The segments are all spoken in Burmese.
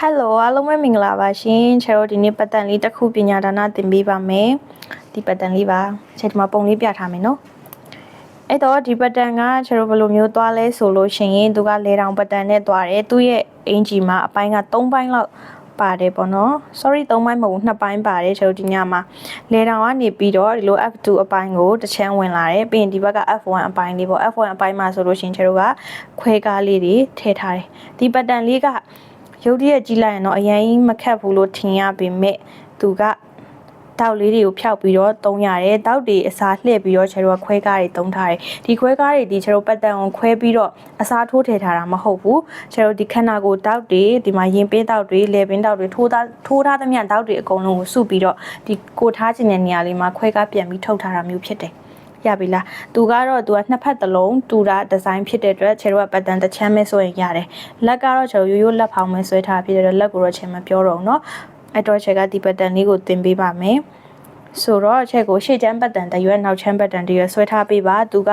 ဟယ်လိုအားလုံးပဲမင်္ဂလာပါရှင်ချေတို့ဒီနေ့ပတ်သက်လေးတစ်ခုပညာဒါနသင်ပေးပါမယ်ဒီပတ်သက်လေးပါချေဒီမှာပုံလေးပြထားမယ်နော်အဲ့တော့ဒီပတ်တန်ကချေတို့ဘယ်လိုမျိုးသွားလဲဆိုလို့ရှိရင်သူကလေတောင်ပတ်တန်နဲ့သွားတယ်သူ့ရဲ့အင်ဂျီမှာအပိုင်းက3ပိုင်းလောက်ပါတယ်ပေါ့နော် sorry 3ပိုင်းမဟုတ်ဘူး2ပိုင်းပါတယ်ချေတို့ဒီညမှာလေတောင်ကနေပြီးတော့ဒီလို F2 အပိုင်းကိုတစ်ချမ်းဝင်လာတယ်ပြီးရင်ဒီဘက်က F1 အပိုင်းလေးပေါ့ F1 အပိုင်းမှာဆိုလို့ရှိရင်ချေတို့ကခွဲကားလေးတွေထည့်ထားတယ်ဒီပတ်တန်လေးက ရုပ်တရက်ကြီးလိုက်ရင်တော့အရင်မခက်ဘူးလို့ထင်ရပေမဲ့သူကတောက်လေးတွေကိုဖျောက်ပြီးတော့တုံးရတယ်တောက်တွေအစားလှည့်ပြီးတော့ခြေတို့ကခွဲကားတွေတုံးထားတယ်ဒီခွဲကားတွေဒီခြေတို့ပတ်တန်အောင်ခွဲပြီးတော့အစားထိုးထည့်ထားတာမဟုတ်ဘူးခြေတို့ဒီခန္ဓာကိုယ်တောက်တွေဒီမှာရင်ပင်းတောက်တွေလေပင်းတောက်တွေထိုးသားထိုးထားသမျှတောက်တွေအကုန်လုံးကိုစုပြီးတော့ဒီကိုထားခြင်းတဲ့နေရာလေးမှာခွဲကားပြန်ပြီးထုတ်ထားတာမျိုးဖြစ်တယ် ရပြီလားသူကတော့သူကနှစ်ဖက်တစ်လုံးတူတာဒီဇိုင်းဖြစ်တဲ့အတွက်ခြေတို့ကပတ်တန်တစ်ချမ်းပဲဆိုရင်ရတယ်လက်ကတော့ခြေတို့ရိုးရိုးလက်ဖောင်ပဲဆွဲထားဖြစ်တဲ့အတွက်လက်ကိုတော့ခြေမပြောတော့ဘူးเนาะအဲ့တော့ခြေကဒီပတ်တန်လေးကိုသင်ပေးပါမယ်ဆိုတော့အချက်ကိုရှေ့ချမ်းပတ်တန်တရွက်နောက်ချမ်းပတ်တန်တရွက်ဆွဲထားပေးပါသူက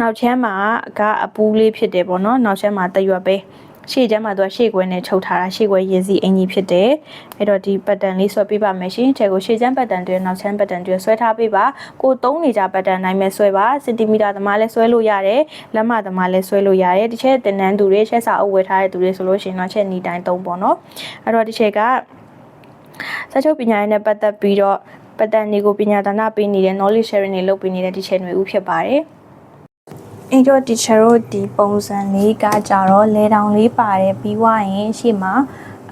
နောက်ချမ်းမှာကအပူးလေးဖြစ်တယ်ပေါ့နော်နောက်ချမ်းမှာတရွက်ပဲ ရှေ့ချမ်းမှာသူကရှေ့ကွဲနဲ့ချုပ်ထားတာရှေ့ကွဲရင်းစီအင်ကြီးဖြစ်တယ်အဲ့တော့ဒီပတ်တန်လေးဆွဲပေးပါမယ်ရှင်ချက်ကိုရှေ့ချမ်းပတ်တန်တွေနောက်ချမ်းပတ်တန်တွေဆွဲထားပေးပါကိုသုံးနေကြပတ်တန်တိုင်းပဲဆွဲပါစင်တီမီတာသမားလည်းဆွဲလို့ရတယ်လက်မသမားလည်းဆွဲလို့ရတယ်တစ်ချက်တင်နန်းသူတွေချက်စာအုပ်ဝယ်ထားတဲ့သူတွေဆိုလို့ရှိရင်တော့ချက်နီတိုင်းသုံးပေါ့နော်အဲ့တော့ဒီချက်ကစာချုပ်ပညာရေးနဲ့ပတ်သက်ပြီးတော့ပတ်တန်တွေကိုပညာဒါနပေးနေတဲ့ knowledge sharing တွေလုပ်ပေးနေတဲ့ teacher တွေဦးဖြစ်ပါတယ် အဲ့တော့ teacher တို့ဒီပုံစံလေးကကြတော့လဲတောင်လေးပါတယ်ပြီးွားရင်ရှေ့မှာ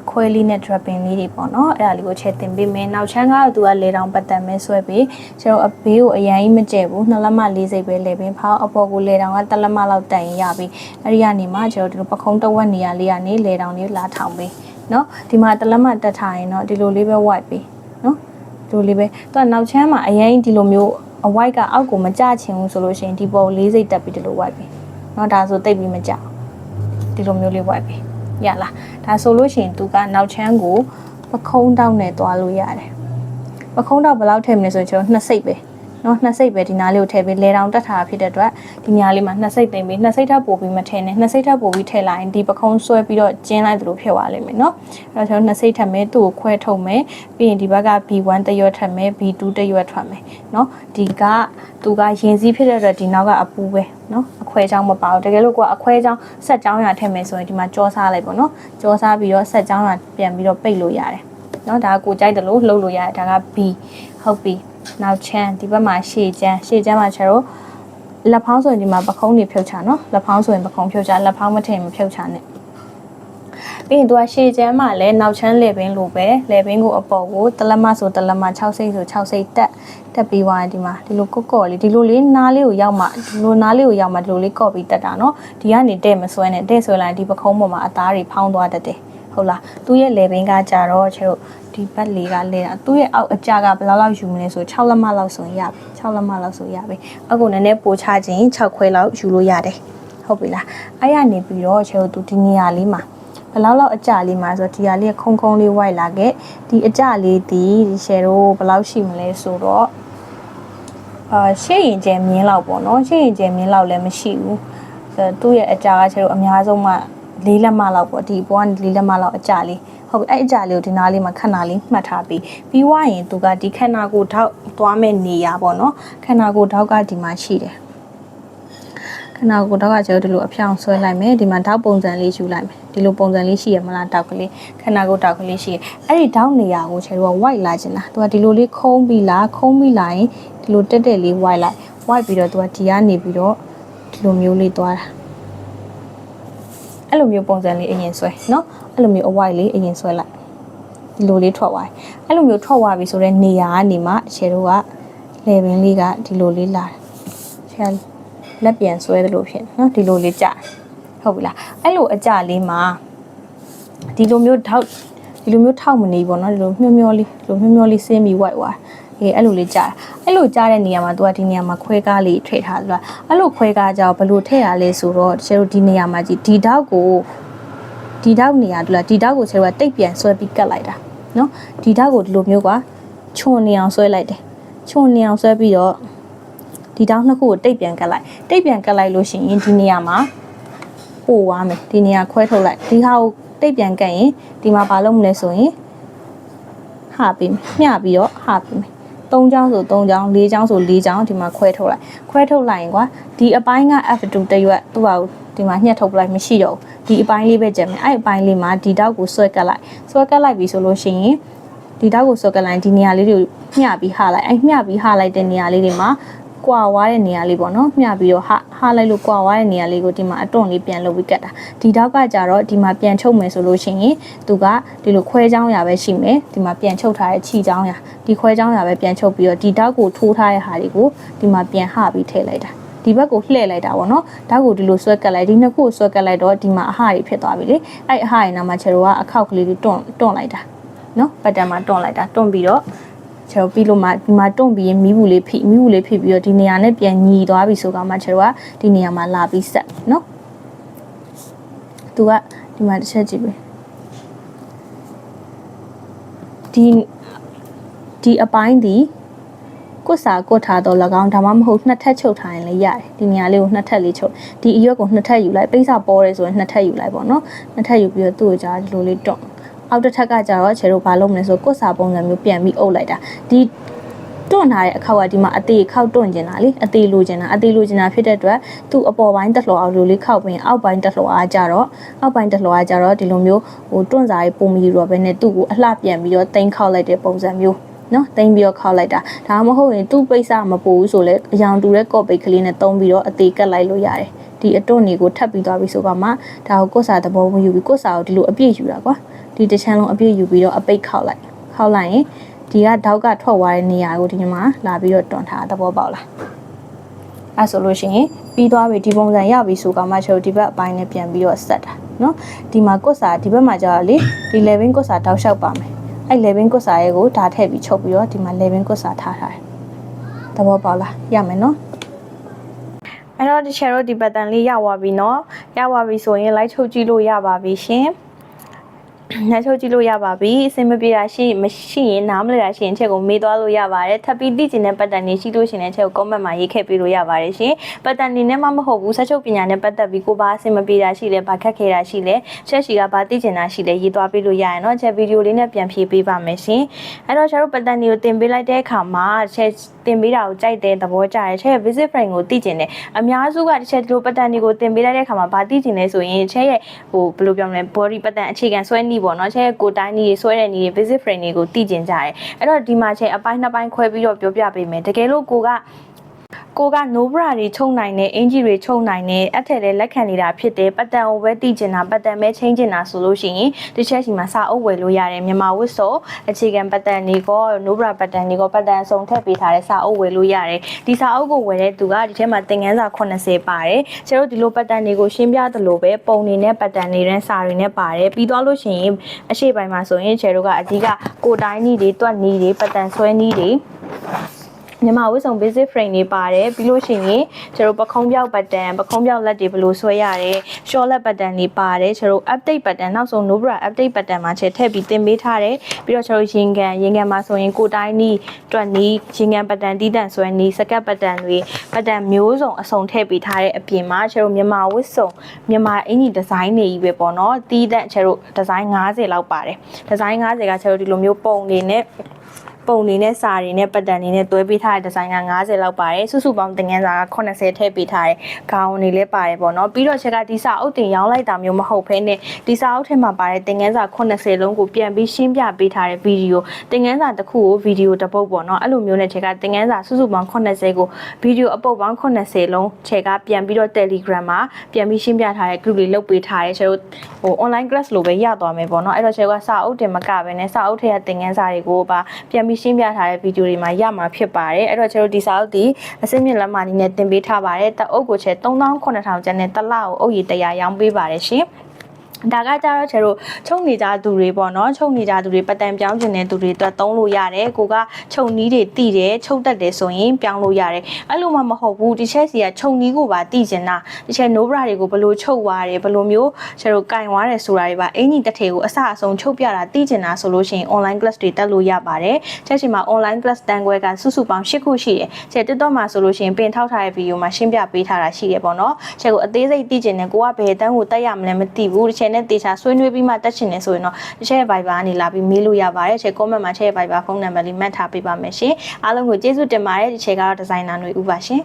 အခွဲလေးနဲ့ dropping လေးတွေပေါ့နော်အဲ့ဒါလေးကိုချက်တင်ပေးမယ်နောက်ချမ်းကတော့သူကလဲတောင်ပတ်သက်မဲဆွဲပြီးကျွန်တော်အဘေးကိုအရင်ကြီးမကျဲဘူးနှစ်လက်မလေးစိတ်ပဲလဲပင်ဖောက်အပေါ်ကိုလဲတောင်ကတစ်လက်မလောက်တန်ရင်ရပြီအဲ့ဒီကနေမှကျွန်တော်ဒီလိုပခုံးတဝက်နေရာလေးကနေလဲတောင်လေးလာထောင်ပေးနော်ဒီမှာတစ်လက်မတက်ထားရင်တော့ဒီလိုလေးပဲ white ပေးနော်ဒီလိုလေးပဲသူကနောက်ချမ်းမှာအရင်ဒီလိုမျိုး အ white ကအောက်ကိုမကျချင်ဘူးဆိုလို့ရှိရင်ဒီပေါ်လေးစိတ်တက်ပြီးဒီလို white ပေးနော်ဒါဆိုတိတ်ပြီးမကျဒီလိုမျိုးလေး white ပေးရလားဒါဆိုလို့ရှိရင်သူကနောက်ချမ်းကိုပခုံးတောက်နဲ့သွားလို့ရတယ်ပခုံးတောက်ဘယ်လောက်ထည့်မလဲဆိုရင်ကျွန်တော်နှစ်စိတ်ပဲ နော်နှစ်စိတ်ပဲဒီနားလေးကိုထည့်ပြီးလဲတောင်တက်ထားဖြစ်တဲ့အတွက်ဒီညာလေးမှာနှစ်စိတ်သိမ့်ပြီးနှစ်စိတ်ထပ်ပို့ပြီးမထည့်နဲ့နှစ်စိတ်ထပ်ပို့ပြီးထည့်လိုက်ရင်ဒီပခုံးဆွဲပြီးတော့ကျင်းလိုက်သလိုဖြစ်သွားလိမ့်မယ်နော်အဲ့တော့ကျွန်တော်နှစ်စိတ်ထပ်မယ်သူ့ကိုခွဲထုတ်မယ်ပြီးရင်ဒီဘက်က B1 တရွက်ထပ်မယ် B2 တရွက်ထွက်မယ်နော်ဒီကသူကရင်စည်းဖြစ်တဲ့အတွက်ဒီနောက်ကအပူပဲနော်အခွဲချောင်းမပါဘူးတကယ်လို့ကိုကအခွဲချောင်းဆက်ချောင်းရထည့်မယ်ဆိုရင်ဒီမှာကြောစားလိုက်ပေါ့နော်ကြောစားပြီးတော့ဆက်ချောင်းရပြန်ပြီးတော့ပိတ်လို့ရတယ်နော်ဒါကကိုကြိုက်တယ်လို့လှုပ်လို့ရတယ်ဒါက B ဟုတ်ပြီ နောက်ချမ်းဒီဘက်မှာရှေ့ချမ်းရှေ့ချမ်းမှာကျတော့လက်ဖောင်းဆိုရင်ဒီမှာပခုံးတွေဖြုတ်ချနော်လက်ဖောင်းဆိုရင်ပခုံးဖြုတ်ချလက်ဖောင်းမထင်မဖြုတ်ချနဲ့ပြီးရင်သူကရှေ့ချမ်းမှာလည်းနောက်ချမ်းလေပင်လိုပဲလေပင်ကိုအပေါ်ကိုတလက်မဆိုတလက်မ6စိတ်ဆို6စိတ်တက်တက်ပြီးသွားရင်ဒီမှာဒီလိုကော့ကော့လေးဒီလိုလေးနားလေးကိုရောက်မှဒီလိုနားလေးကိုရောက်မှဒီလိုလေးကော့ပြီးတက်တာနော်ဒီကနေတဲ့မဆွဲနဲ့တဲ့ဆွဲလိုက်ဒီပခုံးပေါ်မှာအသားတွေဖောင်းသွားတတ်တယ် ဟုတ်လားသူ့ရဲ့လေပင်ကကြတော့ကျတော့ဒီဘက်လေးကလဲတာသူ့ရဲ့အောက်အကြကဘယ်လောက်လောက်ယူမလဲဆို6လက်မလောက်ဆိုရင်ရပြီ6လက်မလောက်ဆိုရပြီအခုနည်းနည်းပိုချခြင်း6ခွဲလောက်ယူလို့ရတယ်ဟုတ်ပြီလားအဲ့ရနေပြီးတော့ကျတော့သူဒီနေရာလေးမှာဘယ်လောက်လောက်အကြလေးမှာဆိုတော့ဒီဟာလေးခုံခုံလေးဝိုက်လာခဲ့ဒီအကြလေးဒီဒီရှယ်တို့ဘယ်လောက်ရှိမလဲဆိုတော့အာရှေ့ရင်ကျဲမြင်းလောက်ပေါ့နော်ရှေ့ရင်ကျဲမြင်းလောက်လည်းမရှိဘူးအဲသူ့ရဲ့အကြကကျတော့အများဆုံးမှ လေးလက်မလောက်ပေါ့ဒီဘောကလေးလက်မလောက်အကြလေးဟုတ်ပြီအဲ့အကြလေးကိုဒီနားလေးမှာခဏလေးမှတ်ထားပြီးပြီးွားရင်သူကဒီခန္ဓာကိုယ်ထောက်သွားမဲ့နေရပေါ့နော်ခန္ဓာကိုယ်ထောက်ကဒီမှာရှိတယ်ခန္ဓာကိုယ်ထောက်ကကျတော့ဒီလိုအဖြောင်ဆွဲလိုက်မယ်ဒီမှာထောက်ပုံစံလေးယူလိုက်မယ်ဒီလိုပုံစံလေးရှိရမလားတောက်ကလေးခန္ဓာကိုယ်တောက်ကလေးရှိရအဲ့ဒီထောက်နေရကိုကျတော့ white လာချင်လားသူကဒီလိုလေးခုံးပြီးလားခုံးပြီးလာရင်ဒီလိုတက်တက်လေး white လိုက် white ပြီးတော့သူကဒီကနေပြီးတော့ဒီလိုမျိုးလေးသွားတာ အဲ့လိုမျိုးပုံစံလေးအရင်ဆွဲเนาะအဲ့လိုမျိုးအဝိုက်လေးအရင်ဆွဲလိုက်ဒီလိုလေးထွက်သွားတယ်အဲ့လိုမျိုးထွက်သွားပြီဆိုတော့နေရာကနေမှရှယ်တို့ကလေပင်လေးကဒီလိုလေးလာတယ်ရှယ်လက်ပြန်ဆွဲသလိုဖြစ်เนาะဒီလိုလေးကြာဟုတ်ပြီလားအဲ့လိုအကြလေးမှာဒီလိုမျိုးထောက်ဒီလိုမျိုးထောက်မနေဘူးเนาะဒီလိုမျောမျောလေးဒီလိုမျောမျောလေးဆင်းပြီးဝိုက်သွား အေးအဲ့လိုလေးကြာအဲ့လိုကြားတဲ့နေရာမှာ तू ကဒီနေရာမှာခွဲကားလေးထည့်ထားသလားအဲ့လိုခွဲကားကြောင်ဘယ်လိုထည့်ရလဲဆိုတော့တချို့ဒီနေရာမှာကြည့်ဒီတောက်ကိုဒီတောက်နေရာတူလားဒီတောက်ကိုကျတော့တိတ်ပြန်ဆွဲပြီးကတ်လိုက်တာနော်ဒီတောက်ကိုဒီလိုမျိုးကချွန်နေအောင်ဆွဲလိုက်တယ်ချွန်နေအောင်ဆွဲပြီးတော့ဒီတောက်နှစ်ခုကိုတိတ်ပြန်ကတ်လိုက်တိတ်ပြန်ကတ်လိုက်လို့ရှိရင်ဒီနေရာမှာပို့သွားမယ်ဒီနေရာခွဲထုတ်လိုက်ဒီဟာကိုတိတ်တိတ်ပြန်ကတ်ရင်ဒီမှာဘာလုပ်မလဲဆိုရင်ဟာပေးမယ်မျှပြီးတော့ဟာပေးမယ် ၃ချောင်းဆို၃ချောင်း၄ချောင်းဆို၄ချောင်းဒီမှာခွဲထုတ်လိုက်ခွဲထုတ်လိုက်ရင်ကွာဒီအပိုင်းက F2 တရွက်သူ့ဟာကိုဒီမှာညှက်ထုတ်ပလိုက်မရှိတော့ဘူးဒီအပိုင်းလေးပဲကျန်မယ်အဲ့အပိုင်းလေးမှာဒီတောက်ကိုဆွဲကတ်လိုက်ဆွဲကတ်လိုက်ပြီဆိုလို့ရှိရင်ဒီတောက်ကိုဆွဲကတ်လိုက်ဒီနေရာလေးတွေကိုမျှပြီးဟာလိုက်အဲ့မျှပြီးဟာလိုက်တဲ့နေရာလေးတွေမှာ ကွာဝါတဲ့နေရာလေးပေါ့နော်မျှပြီးတော့ဟာဟာလိုက်လို့ကွာဝါတဲ့နေရာလေးကိုဒီမှာအတွန့်လေးပြန်လုပ်ပြီးကတ်တာဒီတောက်ကကြတော့ဒီမှာပြန်ချုပ်မယ်ဆိုလို့ရှိရင်သူကဒီလိုခွဲချောင်းရပဲရှိမယ်ဒီမှာပြန်ချုပ်ထားတဲ့ခြီချောင်းရဒီခွဲချောင်းရပဲပြန်ချုပ်ပြီးတော့ဒီတောက်ကိုထိုးထားတဲ့ဟာတွေကိုဒီမှာပြန်ဟပြီးထည့်လိုက်တာဒီဘက်ကိုလှည့်လိုက်တာပေါ့နော်တောက်ကိုဒီလိုဆွဲကတ်လိုက်ဒီနှစ်ခုကိုဆွဲကတ်လိုက်တော့ဒီမှာအဟတွေဖြစ်သွားပြီလေအဲ့အဟတွေနာမှာခြေတော်ကအခောက်ကလေးတွေတွန့်တွန့်လိုက်တာနော်ပတ်တန်မှာတွန့်လိုက်တာတွန့်ပြီးတော့ ခြေတော်ပြီးလို့မှဒီမှာတွန့်ပြီးရင်မီးဘူးလေးဖိမီးဘူးလေးဖိပြီးတော့ဒီနေရာနဲ့ပြန်ညီသွားပြီဆိုတော့မှခြေတော်ကဒီနေရာမှာလာပြီးဆက်နော်သူကဒီမှာတစ်ချက်ကြည့်ပဲဒီဒီအပိုင်းဒီကိုယ်စာကိုယ်ထားတော့၎င်းဒါမှမဟုတ်နှစ်ထပ်ချုပ်ထားရင်လည်းရတယ်ဒီနေရာလေးကိုနှစ်ထပ်လေးချုပ်ဒီအရွက်ကိုနှစ်ထပ်ယူလိုက်ပိတ်စာပေါ်တယ်ဆိုရင်နှစ်ထပ်ယူလိုက်ပေါ့နော်နှစ်ထပ်ယူပြီးတော့သူ့ကိုကြားဒီလိုလေးတွန့် အောက်တစ်ထပ်ကကြတော့ခြေတို့ဘာလုပ်မလဲဆိုကိုယ်စာပုံစံမျိုးပြန်ပြီးအုပ်လိုက်တာဒီတွန့်ထားတဲ့အခောက်ကဒီမှာအသေးခောက်တွန့်ကျင်တာလေအသေးလိုချင်တာအသေးလိုချင်တာဖြစ်တဲ့အတွက်သူ့အပေါ်ပိုင်းတက်လှော်အောင်လိုလေးခောက်ပြီးအောက်ပိုင်းတက်လှော်အားကြတော့အောက်ပိုင်းတက်လှော်အားကြတော့ဒီလိုမျိုးဟိုတွန့်စာရေးပုံမီတော့ပဲနဲ့သူ့ကိုအလှပြန်ပြီးတော့တင်ခောက်လိုက်တဲ့ပုံစံမျိုးနော်တင်ပြီးတော့ခောက်လိုက်တာဒါမှမဟုတ်ရင်သူ့ပိတ်စမပို့ဘူးဆိုလဲအယောင်တူတဲ့ကော့ပိတ်ကလေးနဲ့တုံးပြီးတော့အသေးကတ်လိုက်လို့ရတယ် ဒီအတွန့်တွေကိုထပ်ပြီးသွားပြီဆိုတော့မှဒါကိုကိုစာသဘောဝင်ယူပြီးကိုစာကိုဒီလိုအပြည့်ယူတာကွာဒီတစ်ချမ်းလုံးအပြည့်ယူပြီးတော့အပိတ်ခောက်လိုက်ခောက်လိုက်ရင်ဒီကတောက်ကထွက်သွားတဲ့နေရာကိုဒီမှာလာပြီးတော့တွန်ထားသဘောပေါက်လားအဲဆိုလို့ရှိရင်ပြီးသွားပြီဒီပုံစံရပြီဆိုတော့မှကျွန်တော်ဒီဘက်အပိုင်းနဲ့ပြန်ပြီးတော့ဆက်တာနော်ဒီမှာကွတ်စာဒီဘက်မှာကြာလေဒီ level ကွတ်စာတောက်လျှောက်ပါမယ်အဲ့ level ကွတ်စာရဲ့ကိုဒါထည့်ပြီးချုပ်ပြီးတော့ဒီမှာ level ကွတ်စာထားထားတယ်သဘောပေါက်လားရမယ်နော် เนาะ အဲ့တော့ဒီ share တို့ဒီ pattern လေးရသွားပြီเนาะရသွားပြီဆိုရင် like ချုပ်ကြည့်လို့ရပါပြီရှင် နှမ်းချုပ်ကြည့်လို့ရပါပြီအဆင်မပြေတာရှိမရှိရင်နားမလည်တာရှိရင်ချက်ကိုမေးသွားလို့ရပါတယ်ထပ်ပြီးသိချင်တဲ့ပတ်တန်တွေရှိလို့ရှင်တဲ့ချက်ကို comment မှာရေးခဲ့ပေးလို့ရပါတယ်ရှင်ပတ်တန်တွေနဲ့မှမဟုတ်ဘူးဆက်ချုပ်ပညာနဲ့ပတ်သက်ပြီးကိုဘာအဆင်မပြေတာရှိလဲဘာခက်ခဲတာရှိလဲချက်ရှိကဘာသိချင်တာရှိလဲရေးသွားပေးလို့ရရင်တော့ချက်ဗီဒီယိုလေးနဲ့ပြန်ဖြေပေးပါမယ်ရှင်အဲ့တော့ကျွန်တော်ပတ်တန်တွေကိုတင်ပေးလိုက်တဲ့အခါမှာချက်တင်ပေးတာကိုကြိုက်တဲ့သဘောကျတယ်ချက် visit friend ကိုသိချင်တယ်အများစုကတစ်ချက်ဒီလိုပတ်တန်တွေကိုတင်ပေးလိုက်တဲ့အခါမှာဘာသိချင်လဲဆိုရင်ချက်ရဲ့ဟိုဘယ်လိုပြောမလဲ body ပတ်တန်အခြေခံဆွဲနေည်းပေါ့နော်ချက်ရဲ့ကိုယ်တိုင်းနည်းတွေဆွဲတဲ့နည်းတွေ visit frame တွေကိုသိချင်ကြတယ်အဲ့တော့ဒီမှာချက်အပိုင်းနှစ်ပိုင်းခွဲပြီးတော့ပြောပြပေးမယ်တကယ်လို့ကိုက ကိုက no bra တွေချုပ်နိုင်တဲ့အင်ဂျီတွေချုပ်နိုင်တဲ့အထက်လည်းလက်ခံနေတာဖြစ်တယ်ပတ်တန်ကိုပဲတည်ကျင်တာပတ်တန်ပဲချင်းကျင်တာဆိုလို့ရှိရင်တစ်ချက်စီမှာစာအုပ်ဝယ်လို့ရတယ်မြန်မာဝတ်စုံအခြေခံပတ်တန်တွေက no bra ပတ်တန်တွေကပတ်တန်စုံထည့်ပေးထားတဲ့စာအုပ်ဝယ်လို့ရတယ်ဒီစာအုပ်ကိုဝယ်တဲ့သူကဒီထဲမှာသင်ခန်းစာ80ပါတယ်ကျတို့ဒီလိုပတ်တန်တွေကိုရှင်းပြသလိုပဲပုံနေနဲ့ပတ်တန်တွေနဲ့စာတွေနဲ့ပါတယ်ပြီးသွားလို့ရှိရင်အရှိပိုင်းမှာဆိုရင်ကျတို့ကအဓိကကိုတိုင်းနီးတွေတွက်နီးတွေပတ်တန်ဆွဲနီးတွေ မြန်မာဝတ်စုံ basic frame တွေပါတယ်ပြီးလို့ရှိရင်ကျွန်တော်ပခုံးပြောက်ပတ်တန်ပခုံးပြောက်လက်တွေဘယ်လိုဆွဲရလဲ short လက်ပတ်တန်တွေပါတယ်ကျွန်တော် update ပတ်တန်နောက်ဆုံး Nobra update ပတ်တန်မှာချက်ထည့်ပြီးတင်ပေးထားတယ်ပြီးတော့ကျွန်တော်ရင်ကန်ရင်ကန်မှာဆိုရင်ကိုတိုင်းနီးတွက်နီးရင်ကန်ပတ်တန်တီးတန့်ဆွဲနီးစကတ်ပတ်တန်တွေပတ်တန်မျိုးစုံအစုံထည့်ပေးထားတဲ့အပြင်မှာကျွန်တော်မြန်မာဝတ်စုံမြန်မာအင်ကြီးဒီဇိုင်းတွေကြီးပဲပေါ့နော်တီးတန့်ကျွန်တော်ဒီဇိုင်း90လောက်ပါတယ်ဒီဇိုင်း90ကကျွန်တော်ဒီလိုမျိုးပုံတွေနဲ့ ပုံတွေနဲ့စာတွေနဲ့ပတ်တန်တွေနဲ့တွဲပေးထားတဲ့ဒီဇိုင်းက90လောက်ပါတယ်စုစုပေါင်းသင်ခန်းစာက80ထည့်ပေးထားတယ်ခေါင်းတွေလည်းပါတယ်ပေါ့နော်ပြီးတော့ချက်ကဒီစာအုပ်တင်ရောင်းလိုက်တာမျိုးမဟုတ်ဘဲနဲ့ဒီစာအုပ်ထဲမှာပါတဲ့သင်ခန်းစာ80လုံးကိုပြန်ပြီးရှင်းပြပေးထားတဲ့ဗီဒီယိုသင်ခန်းစာတစ်ခုကိုဗီဒီယိုတစ်ပုတ်ပေါ့နော်အဲ့လိုမျိုးနဲ့ချက်ကသင်ခန်းစာစုစုပေါင်း80ကိုဗီဒီယိုအပုတ်ပေါင်း80လုံးချက်ကပြန်ပြီးတော့ Telegram မှာပြန်ပြီးရှင်းပြထားတဲ့ group လေးလုပ်ပေးထားတယ်ချက်တို့ဟို online class လိုပဲရသွားမယ်ပေါ့နော်အဲ့တော့ချက်ကစာအုပ်တင်မကပဲနဲ့စာအုပ်ထဲကသင်ခန်းစာတွေကိုပါပြန်ပြီးရှင်းပြထားတဲ့ဗီဒီယိုတွေမှာရမှာဖြစ်ပါတယ်အဲ့တော့ကျွန်တော်ဒီစာအုပ်ဒီအစိမ့်မြင့်လက်မနီနဲ့တင်ပေးထားပါတယ်တအုပ်ကိုချက်3900ကျန်တဲ့တစ်လကိုအုပ်ရည်100ရောင်းပေးပါတယ်ရှင် ဒါကကြတော့ကျတို့ချုပ်နေကြသူတွေပေါ့နော်ချုပ်နေကြသူတွေပတ်တန်ပြောင်းကျင်တဲ့သူတွေအတွက်သုံးလို့ရတယ်ကိုကချုပ်နီးတွေတိတယ်ချုပ်တတ်တယ်ဆိုရင်ပြောင်းလို့ရတယ်အဲ့လိုမှမဟုတ်ဘူးဒီချက်စီကချုပ်နီးကိုပါတိကျင်တာဒီချက် no bra တွေကိုဘယ်လိုချုပ်သွားတယ်ဘယ်လိုမျိုးကျတို့ကင်သွားတယ်ဆိုတာတွေပါအင်ကြီးတစ်ထည်ကိုအစအဆုံးချုပ်ပြတာတိကျင်တာဆိုလို့ရှိရင် online class တွေတက်လို့ရပါတယ်ချက်စီမှာ online class တန်ခွဲကစုစုပေါင်း၈ခုရှိတယ်ချက် TikTok မှာဆိုလို့ရှိရင်ပင်ထောက်ထားတဲ့ဗီဒီယိုမှာရှင်းပြပေးထားတာရှိတယ်ပေါ့နော်ချက်ကိုအသေးစိတ်တိကျင်တယ်ကိုကဘယ်တန်းကိုတက်ရမလဲမသိဘူးဒီချက်နဲ့တေချာဆွေးနွေးပြီးမှတက်ချင်နေဆိုရင်တော့တစ်ချက် Viber ကနေလာပြီးမေးလို့ရပါတယ်ချက် comment မှာချက် Viber ဖုန်းနံပါတ်လေးမှတ်ထားပေးပါမယ်ရှင်အားလုံးကိုကျေးဇူးတင်ပါတယ်ဒီချက်ကတော့ဒီဇိုင်နာຫນွေဦးပါရှင်